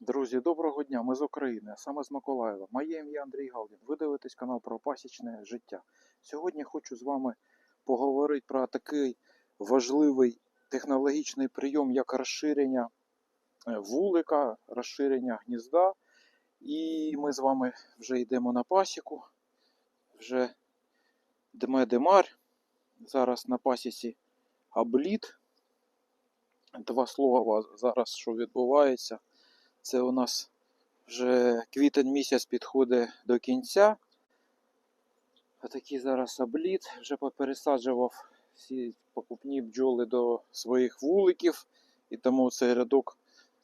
Друзі, доброго дня! Ми з України, саме з Миколаєва. Моє ім'я Андрій Галдін. Ви дивитесь канал про пасічне життя. Сьогодні хочу з вами поговорити про такий важливий технологічний прийом, як розширення е, вулика, розширення гнізда. І ми з вами вже йдемо на пасіку. Вже дме демар. Зараз на пасіці обліт. Два слова зараз, що відбувається. Це у нас вже квітень місяць підходить до кінця. А такий зараз обліт. Вже попересаджував всі покупні бджоли до своїх вуликів. І тому цей рядок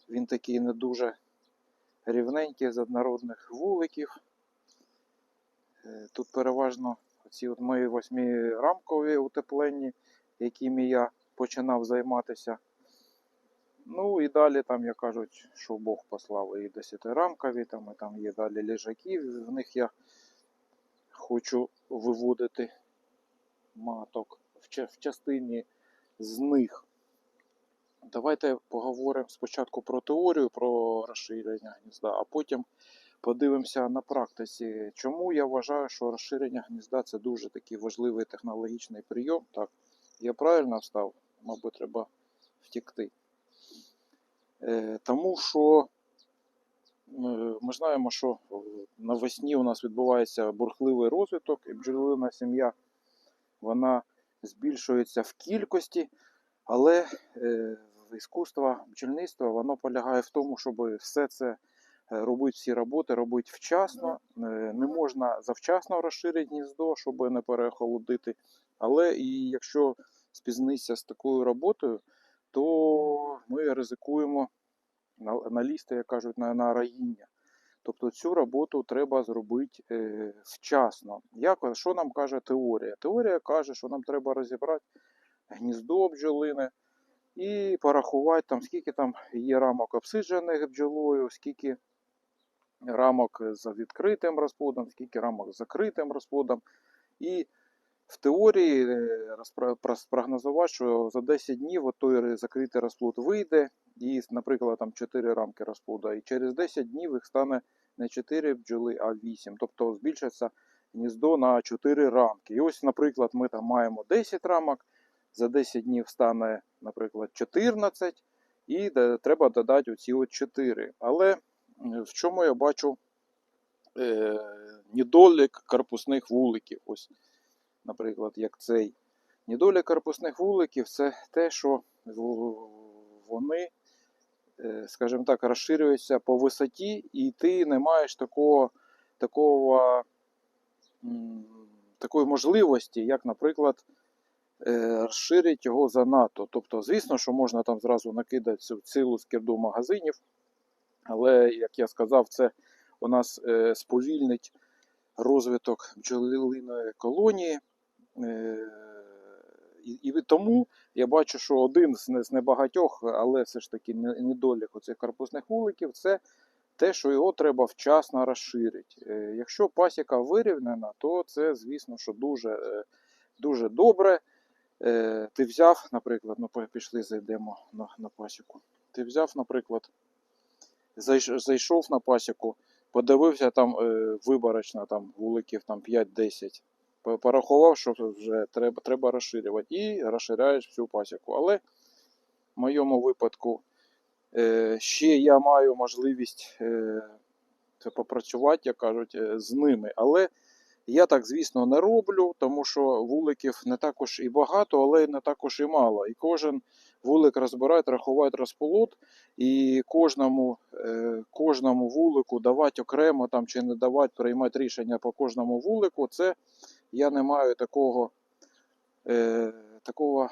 він такий не дуже рівненький з однородних вуликів. Е, Тут переважно ці от мої восьмирамкові утеплені, якими я починав займатися. Ну і далі там, як кажуть, що Бог послав і десятирамкові, там, і там є далі лежаки, в них я хочу виводити маток в, в частині з них. Давайте поговоримо спочатку про теорію, про розширення гнізда, а потім подивимося на практиці. Чому я вважаю, що розширення гнізда це дуже такий важливий технологічний прийом. Так, я правильно встав, мабуть, треба втікти. Е, Тому що е, ми знаємо, що е, навесні у нас відбувається бурхливий розвиток, і бджолина сім'я вона збільшується в кількості, але іскусство бджільництва воно полягає в тому, щоб все це робити всі роботи, робити вчасно. Не можна завчасно розширити гніздо, щоб не перехолодити. Але і якщо спізнитися з такою роботою, то ми ризикуємо налізти, як кажуть, на, на раїння. Тобто цю роботу треба зробити е, вчасно. Як, що нам каже теорія? Теорія каже, що нам треба розібрати гніздо бджолине і порахувати, там, скільки там є рамок обсиджених бджолою, скільки рамок з відкритим розплодом, скільки рамок з закритим розплодом. І в теорії е, спрогнозувати, що за 10 днів той закритий розплод вийде, і, наприклад, там 4 рамки розплода, і через 10 днів їх стане не 4 бджоли, а 8. Тобто збільшиться гніздо на 4 рамки. І ось, наприклад, ми там маємо 10 рамок, за 10 днів стане, наприклад, 14, і треба додати оці от 4. Але в чому я бачу е, недолік корпусних вуликів? Ось, наприклад, як цей. Недолік корпусних вуликів це те, що вони, е, скажімо так, розширюються по висоті, і ти не маєш такого, такого, такої можливості, як, наприклад, е, розширити його занадто. Тобто, звісно, що можна там зразу накидати цю цілу скирду магазинів, але, як я сказав, це у нас е, сповільнить розвиток бджолиної колонії. Е, і, і тому я бачу, що один з, небагатьох, але все ж таки не- недолік оцих корпусних вуликів це те, що його треба вчасно розширити. Е, Якщо пасіка вирівнена, то це, звісно, що дуже, е, дуже добре. Ти взяв, наприклад, ну пішли, зайдемо на, на пасіку. Ти взяв, наприклад, зайш- зайшов на пасіку, подивився там виборочно там вуликів там 5-10. По- Порахував, що вже треба, треба розширювати, і розширяєш всю пасіку. Але в моєму випадку е, ще я маю можливість е, попрацювати, як кажуть, е, з ними. Але я так, звісно, не роблю, тому що вуликів не також і багато, але не також і мало. І кожен вулик розбирають, рахувати розполот, і кожному, кожному вулику давати окремо там, чи не давати, приймати рішення по кожному вулику, це я не маю такого, е, такого,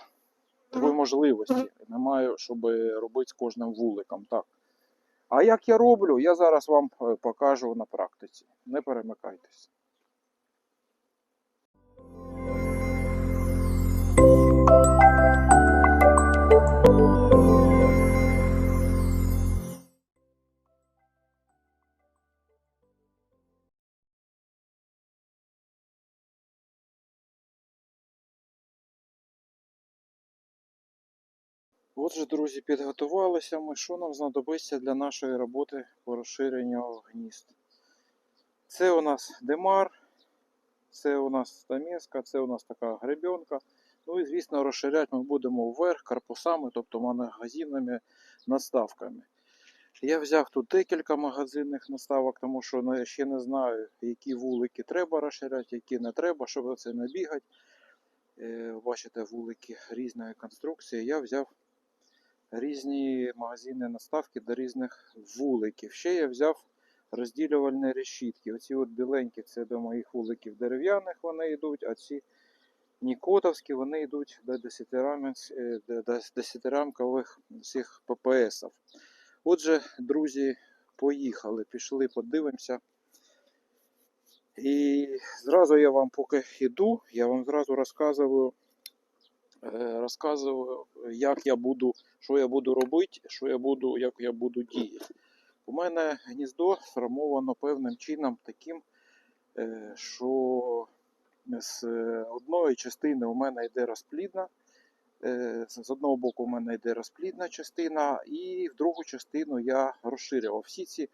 такої можливості. Не маю, щоб робити з кожним вуликом. Так. А як я роблю, я зараз вам е, покажу на практиці. Не перемикайтесь. Отже, друзі, підготувалися ми. Що нам знадобиться для нашої роботи по розширенню гнізд? Це у нас демар, це у нас стамеска, це у нас така гребенка. Ну і, звісно, розширяти ми будемо вверх корпусами, тобто магазинними наставками. Я взяв тут декілька магазинних наставок, тому що ну, я ще не знаю, які вулики треба розширяти, які не треба, щоб це не бігати. Е, Бачите, вулики різної конструкції. Я взяв різні магазини наставки до різних вуликів. Ще я взяв розділювальні решітки. Оці от біленькі це до моїх вуликів дерев'яних вони йдуть, а ці нікотовські вони йдуть до 10-рамкових всіх ППСів. Отже, друзі, поїхали, пішли, подивимося. І зразу я вам поки йду, я вам зразу розказую, е, розказую, як я буду, що я буду робити, що я буду, як я буду діяти. У мене гніздо сформовано певним чином таким, е, що з одної частини у мене йде розплідна. Е, З одного боку у мене йде розплідна частина, і в другу частину я розширював. Всі ці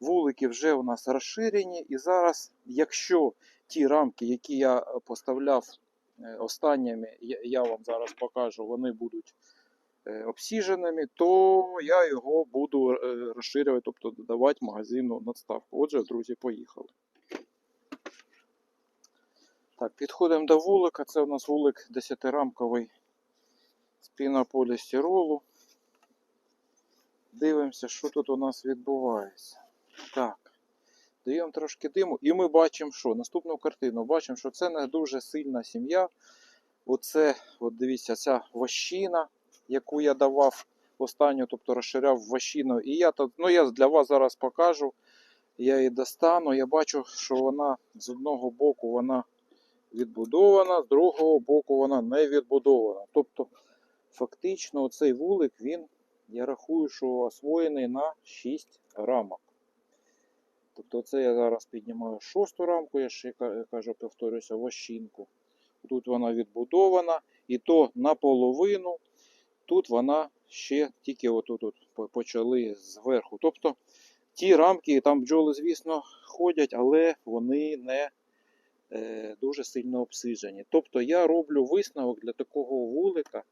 вулики вже у нас розширені. І зараз, якщо ті рамки, які я поставляв останніми, я- я вам зараз покажу, вони будуть е, обсіженими, то я його буду е, розширювати, тобто додавати магазину надставку. Отже, друзі, поїхали. Так, підходимо до вулика. Це у нас вулик 10-рамковий з пінополістиролу. Дивимося, що тут у нас відбувається. Так. Даємо трошки диму, і ми бачимо, що наступну картину. Бачимо, що це не дуже сильна сім'я. Оце, от дивіться, ця вощина, яку я давав останню, тобто розширяв вощину. І я тут, ну я для вас зараз покажу. Я її достану. Я бачу, що вона з одного боку вона відбудована, з другого боку вона не відбудована. Тобто, фактично, цей вулик, він, я рахую, що освоєний на 6 рамок. Тобто це я зараз піднімаю шосту рамку, я ще кажу, повторюся, вощинку. Тут вона відбудована, і то наполовину, тут вона ще тільки отут от почали зверху. Тобто ті рамки, там бджоли, звісно, ходять, але вони не е, дуже сильно обсиджені. Тобто я роблю висновок для такого вулика,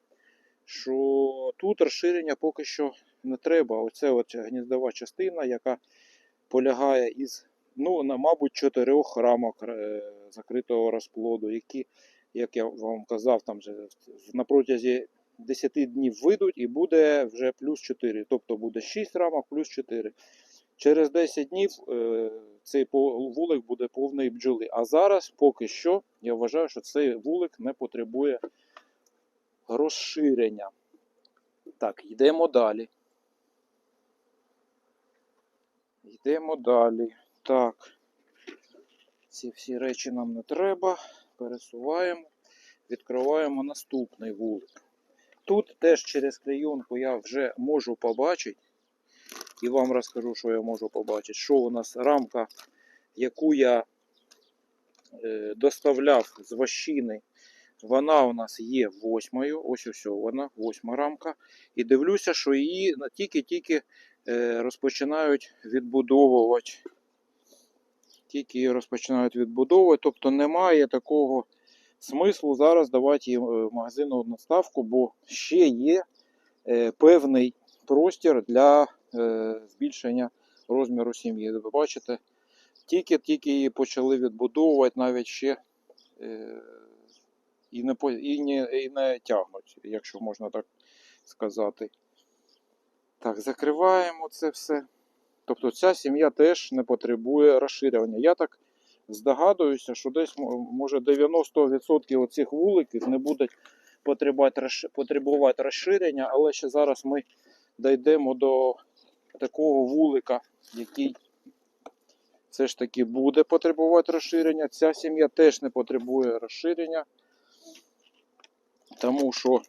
що тут розширення поки що не треба. Оце от гніздова частина, яка полягає із, ну, на, мабуть, чотирьох рамок е, закритого розплоду, які, як я вам казав, там же на протязі 10 днів вийдуть і буде вже плюс 4. Тобто буде 6 рамок плюс 4. Через 10 днів е, цей вулик буде повний бджоли. А зараз поки що я вважаю, що цей вулик не потребує розширення. Так, йдемо далі. Йдемо далі. Так. Ці всі речі нам не треба. Пересуваємо. Відкриваємо наступний вулик. Тут теж через клейонку я вже можу побачити. І вам розкажу, що я можу побачити. Що у нас рамка, яку я е, доставляв з вощини, вона у нас є восьмою. Ось ось вона, восьма рамка. І дивлюся, що її тільки-тільки розпочинають відбудовувати. Тільки її розпочинають відбудовувати. Тобто немає такого смислу зараз давати їй е, магазинну надставку, бо ще є е, певний простір для е, збільшення розміру сім'ї. Ви бачите, тільки-тільки її почали відбудовувати, навіть ще е, і, не, і, не, і не тягнуть, якщо можна так сказати. Так, закриваємо це все. Тобто ця сім'я теж не потребує розширювання. Я так здогадуюся, що десь може 90% оцих вуликів не будуть потребувати, розширення, але ще зараз ми дійдемо до такого вулика, який все ж таки буде потребувати розширення. Ця сім'я теж не потребує розширення, тому що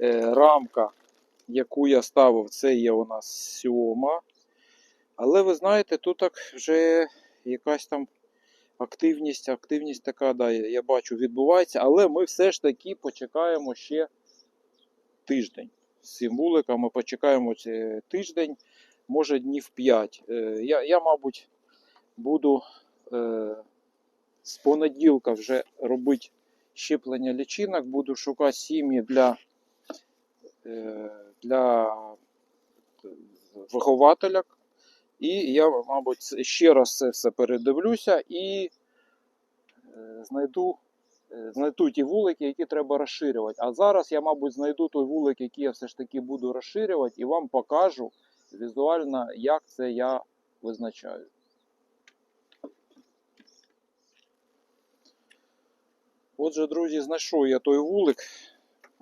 е, рамка, яку я ставив, це є у нас сьома. Але ви знаєте, тут так вже якась там активність, активність така, да, я бачу, відбувається, але ми все ж таки почекаємо ще тиждень. З цим вуликом почекаємо тиждень, може днів 5. Я, я мабуть, буду е, з понеділка вже робити щеплення лічинок, буду шукати сім'ї для, е, для вихователяк. І я, мабуть, ще раз це все передивлюся і е, знайду, е, знайду ті вулики, які треба розширювати. А зараз я, мабуть, знайду той вулик, який я все ж таки буду розширювати, і вам покажу візуально, як це я визначаю. Отже, друзі, знайшов я той вулик,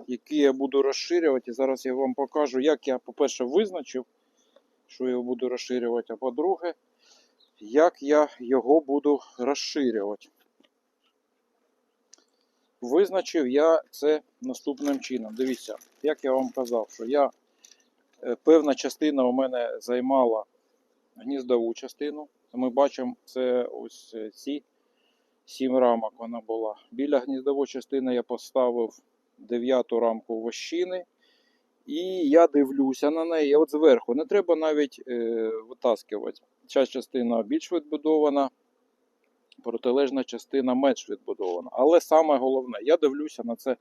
який я буду розширювати. І зараз я вам покажу, як я, по-перше, визначив, що я буду розширювати, а по-друге, як я його буду розширювати. Визначив я це наступним чином. Дивіться, як я вам казав, що я е, певна частина у мене займала гніздову частину. Ми бачимо, це ось е, ці сім рамок вона була. Біля гніздової частини я поставив дев'яту рамку вощини. І я дивлюся на неї. От зверху не треба навіть е, витаскувати. Ця частина більш відбудована, протилежна частина менш відбудована. Але саме головне, я дивлюся на це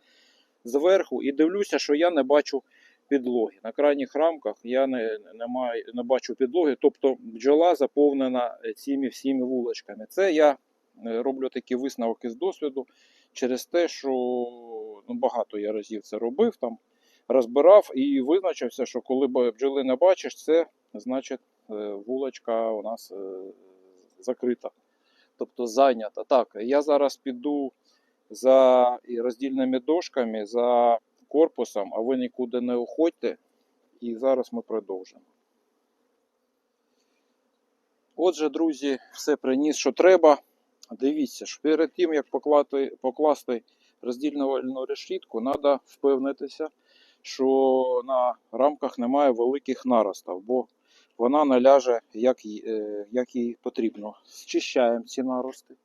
зверху і дивлюся, що я не бачу підлоги. На крайніх рамках я не, не, маю, не бачу підлоги, тобто бджола заповнена цими всіми вуличками. Це я е, роблю такі висновки з досвіду через те, що ну, багато я разів це робив там. Розбирав і визначився, що коли бджоли не бачиш, це значить е, вуличка у нас е, закрита, тобто зайнята. Так, я зараз піду за роздільними дошками, за корпусом, а ви нікуди не уходьте. І зараз ми продовжимо. Отже, друзі, все приніс, що треба. Дивіться, що перед тим, як поклати, покласти роздільну решітку, треба впевнитися, що на рамках немає великих наростів, бо вона не ляже, як, е, як їй потрібно. Зчищаємо ці нарости,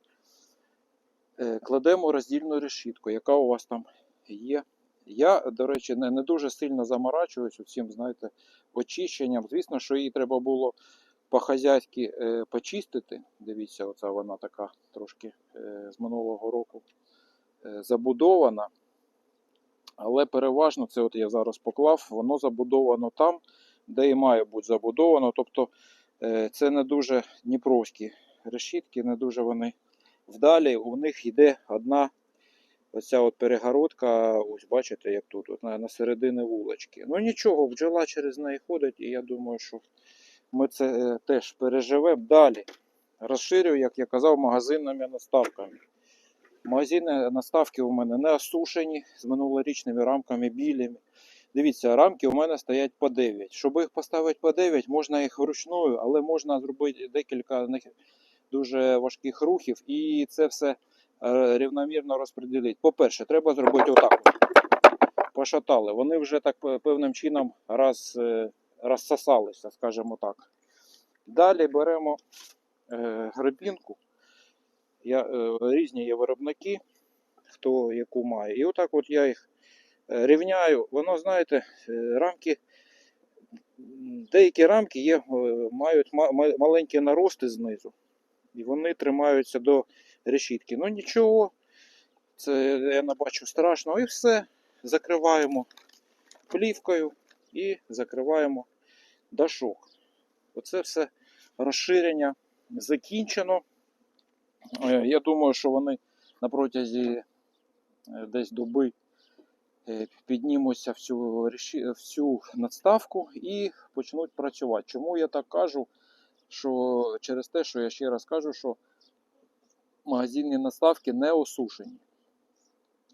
Е, кладемо роздільну решітку, яка у вас там є. Я, до речі, не, не дуже сильно заморачуюсь цим, знаєте, очищенням. Звісно, що її треба було по-хазяйськи е, почистити. Дивіться, оця вона така трошки е, з минулого року е, забудована. Але переважно це от я зараз поклав, воно забудовано там, де і має бути забудовано. Тобто це не дуже дніпровські решітки, не дуже вони вдалі. У них йде одна оця от перегородка, ось бачите, як тут, от на, на середини вулички. Ну нічого, бджола через неї ходить, і я думаю, що ми це е, теж переживемо далі. Розширюю, як я казав, магазинними наставками. Магазини наставки у мене не осушені з минулорічними рамками білями. Дивіться, рамки у мене стоять по 9. Щоб їх поставити по 9, можна їх вручною, але можна зробити декілька дуже важких рухів і це все е, рівномірно розподілити. По-перше, треба зробити отак. Пошатали. Вони вже так певним чином роз, е, розсосалися, скажімо так. Далі беремо е, гребінку. Я, е, різні є виробники, хто яку має. І отак от я їх е, рівняю. Воно, знаєте, е, рамки, деякі рамки є, мають ма- ма- маленькі нарости знизу. І вони тримаються до решітки. Ну нічого, це я не бачу страшного. І все. Закриваємо плівкою і закриваємо дашок. Оце все розширення закінчено. Е, Я думаю, що вони на протязі е, десь доби е, піднімуться в цю, реші- в цю надставку і почнуть працювати. Чому я так кажу? Що через те, що я ще раз кажу, що магазинні надставки не осушені.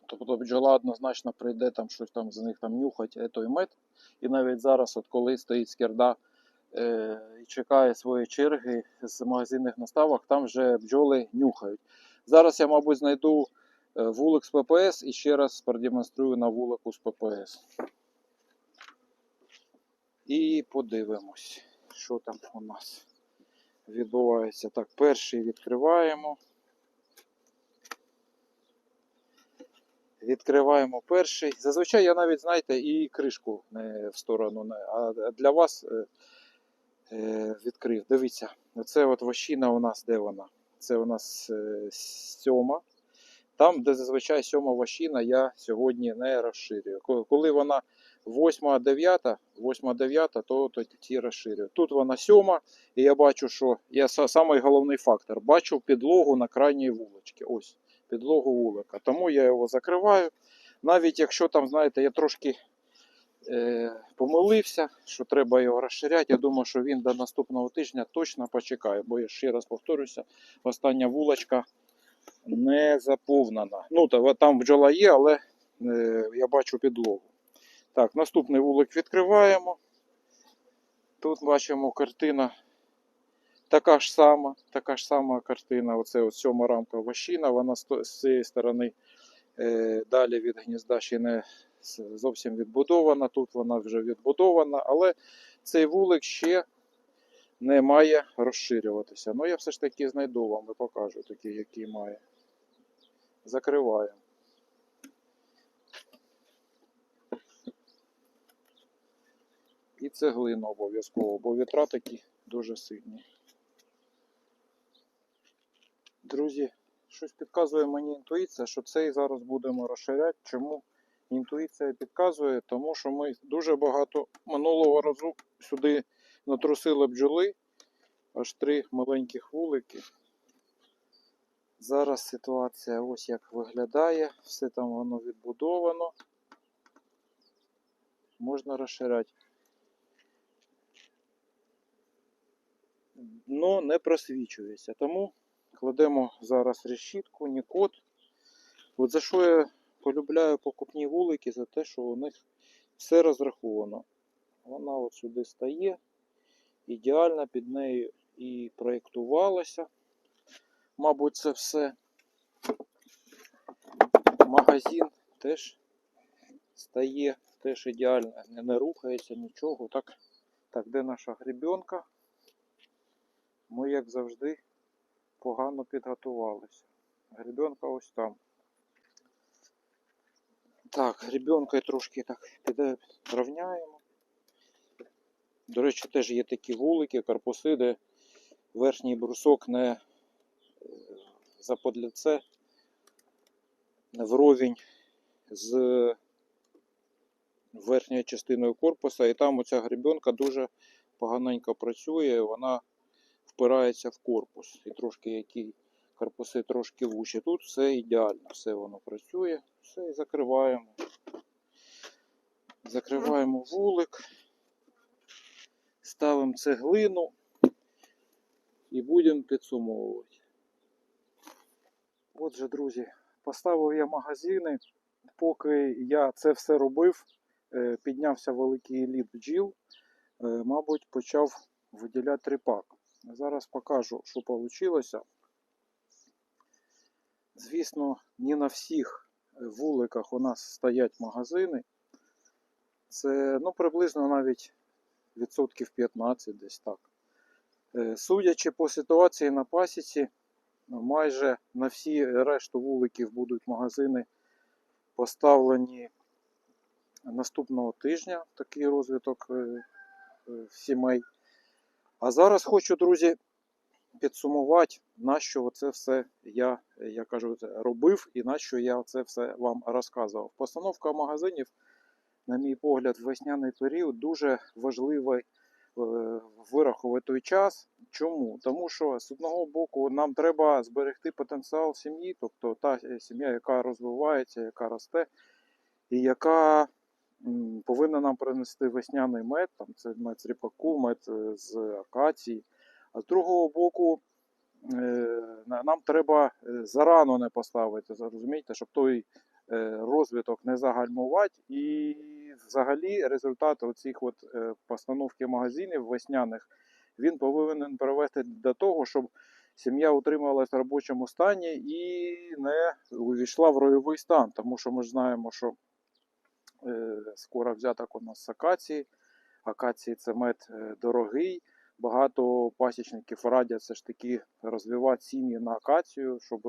Тобто бджола однозначно прийде там щось там з них там нюхать е, той мед. І навіть зараз, от коли стоїть скерда е, і чекає своєї черги з магазинних наставок, там вже бджоли нюхають. Зараз я, мабуть, знайду е, вулик з ППС і ще раз продемонструю на вулику з ППС. І подивимось, що там у нас відбувається. Так, перший відкриваємо. Відкриваємо перший. Зазвичай я навіть, знаєте, і кришку не в сторону, а для вас е, е, відкрив. Дивіться, оце от вощина у нас, де вона? Це у нас е, сьома. Там, де зазвичай сьома вощина, я сьогодні не розширюю. Коли вона 8-9, 8-9, то тоді розширюю. Тут вона сьома, і я бачу, що я са- самий головний фактор. Бачу підлогу на крайній вулочці. Ось підлогу вулика. Тому я його закриваю. Навіть якщо там, знаєте, я трошки е, помилився, що треба його розширяти, я думаю, що він до наступного тижня точно почекає, бо я ще раз повторюся, остання вулочка не заповнена. Ну, та, там бджола є, але е, я бачу підлогу. Так, наступний вулик відкриваємо. Тут бачимо картина така ж сама, така ж сама картина. Оце от сьома рамка вощина, вона з цієї сторони е, далі від гнізда ще не зовсім відбудована. Тут вона вже відбудована, але цей вулик ще не має розширюватися. Ну, я все ж таки знайду вам і покажу такий, який має. Закриваємо. І цеглину обов'язково, бо вітра такі дуже сильні. Друзі, щось підказує мені інтуїція, що цей зараз будемо розширяти. Чому інтуїція підказує? Тому що ми дуже багато минулого разу сюди натрусили бджоли, аж три маленьких вулики. Зараз ситуація ось як виглядає, все там воно відбудовано. Можна розширяти. Дно не просвічується, тому кладемо зараз решітку, нікот. От за що я полюбляю покупні вулики, за те, що у них все розраховано. Вона от сюди стає, ідеально під нею і проєктувалася. Мабуть, це все. Магазин теж стає, теж ідеально, не, рухається нічого. Так, так, де наша гребенка? Ми, як завжди, погано підготувалися. Гребенка ось там. Так, гребенкою трошки так підрівняємо. До речі, теж є такі вулики, корпуси, де верхній брусок не е, заподліце вровень з верхньою частиною корпуса, і там оця гребенка дуже поганенько працює, вона впирається в корпус. І трошки які корпуси трошки вужчі. Тут все ідеально, все воно працює, все і закриваємо. Закриваємо вулик, ставимо цеглину і будемо підсумовувати. Отже, друзі, поставив я магазини. Поки я це все робив, е, піднявся великий лід бджіл, е, мабуть, почав виділяти ріпак. Зараз покажу, що вийшло. Звісно, не на всіх вуликах у нас стоять магазини. Це ну, приблизно навіть відсотків 15 десь так. Е, Судячи по ситуації на пасіці, майже на всі решту вуликів будуть магазини поставлені наступного тижня. Такий розвиток е, е, сімей. А зараз хочу, друзі, підсумувати, на що це все я, я кажу, робив і на що я це все вам розказував. Постановка магазинів, на мій погляд, в весняний період дуже важливий е, вирахувати той час. Чому? Тому що з одного боку нам треба зберегти потенціал сім'ї, тобто та сім'я, яка розвивається, яка росте, і яка повинна нам принести весняний мед, там це мед з ріпаку, мед е, з акації. А з другого боку, е, нам треба е, зарано не поставити, зрозумієте, щоб той розвиток не загальмувати. І взагалі результат оцих от постановки магазинів весняних він повинен привести до того, щоб сім'я утрималась в робочому стані і не увійшла в ройовий стан. Тому що ми ж знаємо, що скоро взяток у нас з акації. Акації це мед е, дорогий. Багато пасічників радять все ж таки розвивати сім'ї на акацію, щоб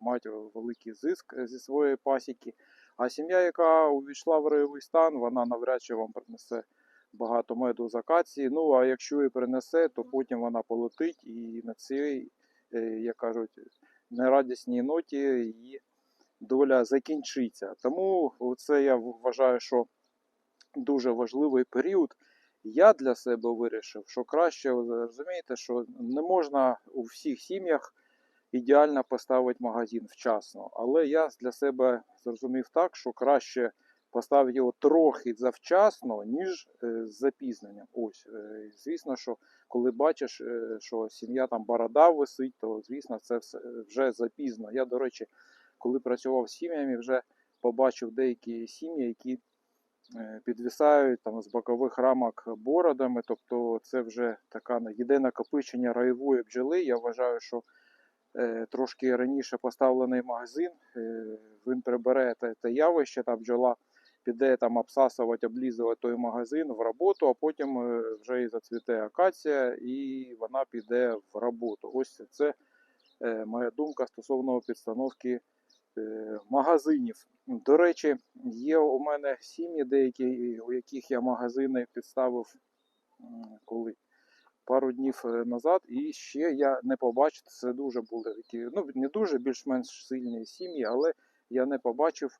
мати великий зиск зі своєї пасіки. А сім'я, яка увійшла в ройовий стан, вона навряд чи вам принесе багато меду з акації. Ну а якщо і принесе, то потім вона полетить і на цій, е, як кажуть, нерадісній ноті її доля закінчиться. Тому це я вважаю, що дуже важливий період. Я для себе вирішив, що краще розумієте, що не можна у всіх сім'ях ідеально поставити магазин вчасно. Але я для себе зрозумів так, що краще поставити його трохи завчасно, ніж е, з запізненням. Ось, е, звісно, що коли бачиш, е, що сім'я там борода висить, то звісно, це все вже запізно. Я, до речі, коли працював з сім'ями, вже побачив деякі сім'ї, які е, підвисають там з бокових рамок бородами. Тобто це вже така йде накопичення райової бджоли. Я вважаю, що е, трошки раніше поставлений магазин, е, він прибере те, те явище, та бджола піде там обсасувати, облізувати той магазин в роботу, а потім вже і зацвіте акація, і вона піде в роботу. Ось це моя думка стосовно підстановки магазинів. До речі, є у мене сім'ї деякі, у яких я магазини підставив коли пару днів е, назад, і ще я не побачив, це дуже були такі, ну не дуже більш-менш сильні сім'ї, але я не побачив,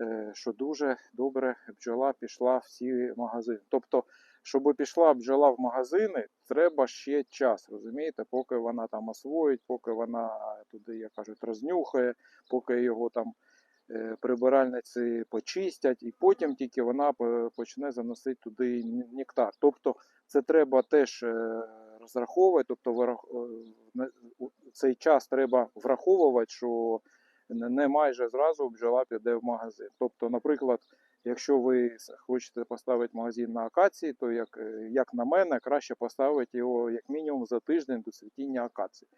е, що дуже добре бджола пішла в ці магазини. Тобто, щоб пішла бджола в магазини, треба ще час, розумієте, поки вона там освоїть, поки вона туди, як кажуть, рознюхає, поки його там е, прибиральниці почистять, і потім тільки вона почне заносити туди нектар. Тобто це треба теж е, розраховувати, тобто е, цей час треба враховувати, що не майже зразу бджола піде в магазин. Тобто, наприклад, якщо ви хочете поставити магазин на акації, то як, е, як на мене, краще поставити його як мінімум за тиждень до цвітіння акації.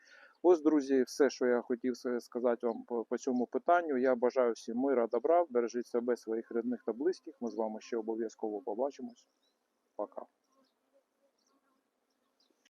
Ось, друзі, все, що я хотів сказати вам по, по цьому питанню. Я бажаю всім мира, добра, бережіть себе, своїх рідних та близьких. Ми з вами ще обов'язково побачимось. Пока.